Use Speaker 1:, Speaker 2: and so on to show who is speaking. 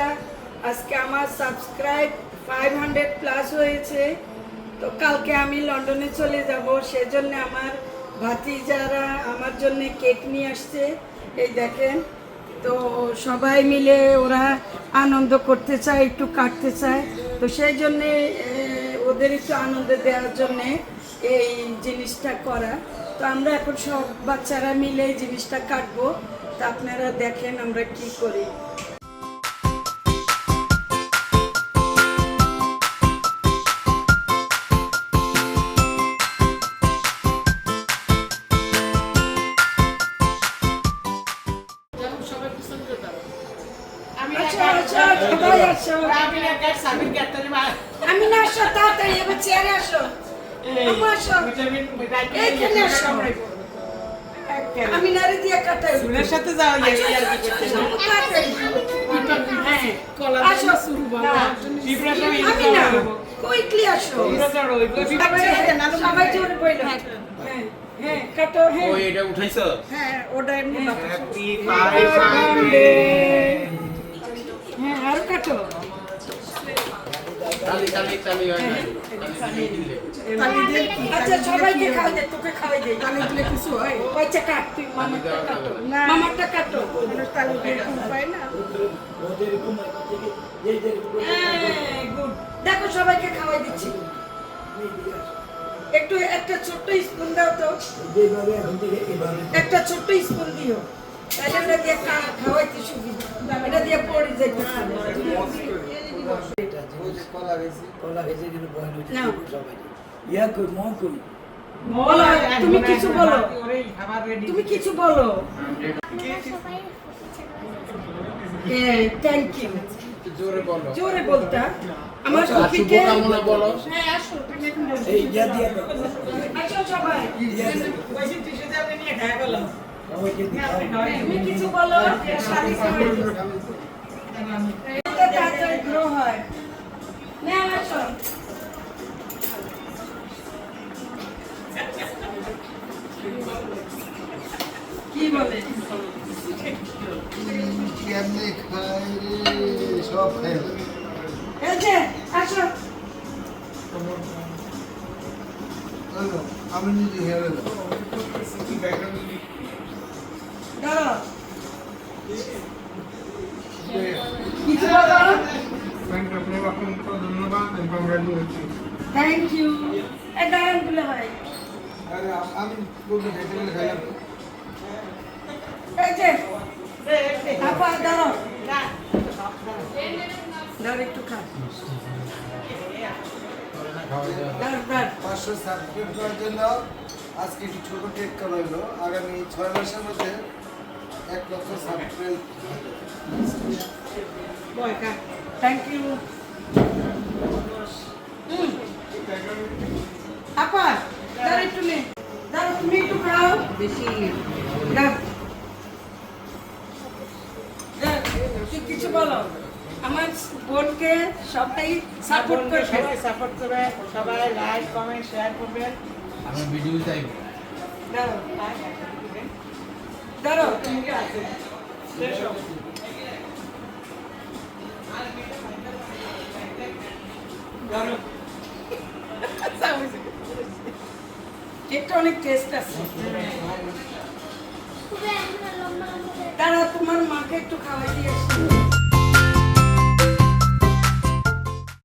Speaker 1: ভাইরা আজকে আমার সাবস্ক্রাইব ফাইভ হান্ড্রেড প্লাস হয়েছে। তো কালকে আমি লন্ডনে চলে যাব, সেজন্য আমার ভাতিজারা আমার জন্য কেক নিয়ে আসছে। এই দেখেন, তো সবাই মিলে ওরা আনন্দ করতে চায়, একটু কাটতে চায়। তো সেই জন্যে ওদের একটু আনন্দ দেওয়ার জন্যে এই জিনিসটা করা। তো আমরা এখন সব বাচ্চারা মিলে জিনিসটা কাটবো। তা আপনারা দেখেন আমরা কি করি। আমি না আসো তাড়াতাড়ি এবার চেয়ারে আসো। আমি নারে দিয়ে কাটাই।
Speaker 2: সাথে যাও
Speaker 1: আচ্ছা, আচ্ছা, আচ্ছা। হ্যাঁ, আসো।
Speaker 2: শুরু
Speaker 1: না, আমি। কুইকলি আসো। সবাই সবাই জোরে বইলো। হ্যাঁ। হ্যাঁ কাটো হ্যাঁ।
Speaker 3: ওই এটা উঠাইছো?
Speaker 1: হ্যাঁ ওটা এমনি
Speaker 3: হ্যাপি
Speaker 1: Happy আচ্ছা সবাইকে খাওয়াই দে তোকে খাওয়াই দে।
Speaker 2: তালি দিলে কিছু হয়?
Speaker 1: কাট তুই মামারটা কাটো। মামারটা কাটো।
Speaker 2: মানুষ তালি দিয়ে পায় না।
Speaker 1: হ্যাঁ, দেখো সবাইকে খাওয়াই দিচ্ছি। একটু একটা ছোট্ট স্পুন দাও তো। একটা ছোট্ট স্পুন দিও। দিয়ে দিয়ে তুমি কিছু বলো
Speaker 2: ওরে খাবার রেডি
Speaker 1: তুমি কিছু বলো। থ্যাংক ইউ
Speaker 3: জোরে বলো।
Speaker 1: জোরে বলতা। আমার কপিকে
Speaker 3: শুভকামনা বলো।
Speaker 1: হ্যাঁ আসো তুমি এখন বলো। আসো সবাই।
Speaker 2: পয়সা টিসে যাবে নিয়ে খায় গেলাম
Speaker 1: তুমি কিছু বলো শাড়ি খাওয়াই দিও। এটা তাড়াতাড়ি grow হয়। নে, আসো। কি বলে
Speaker 4: কেমনে খাই রে সব খাই
Speaker 1: এই যে আসো
Speaker 4: আমি নিজে হেরে
Speaker 1: দাঁড়াও কিছু বলো থ্যাংক ইউ এই দাঁড়ান ভাই
Speaker 4: আরে আমি বলতে খাইতে গেলে খাইলাম
Speaker 1: এই যে আপা দাঁড়াও। দাঁড়াও একটু খা
Speaker 4: পাঁচশো সাবস্ক্রাইব করার জন্য আজকে একটু ছোট কেক করা হলো। আগামী ছয় মাসের মধ্যে এক লক্ষ সাবস্ক্রাইব
Speaker 1: থ্যাংক ইউ আপা দাঁড়া একটু নে দাঁড়া তুমি একটু খাও
Speaker 2: বেশি
Speaker 1: কিছু বলো। আমার বোনকে সবাই সাপোর্ট করবে।
Speaker 2: সবাই সাপোর্ট করবে সবাই লাইক কমেন্ট শেয়ার করবেন
Speaker 3: আমি ভিডিও চাই।
Speaker 1: দাঁড়াও দাঁড়াও কেকটা অনেক টেস্ট আছে তারা তোমার মাকে একটু খাওয়াই দিয়ে।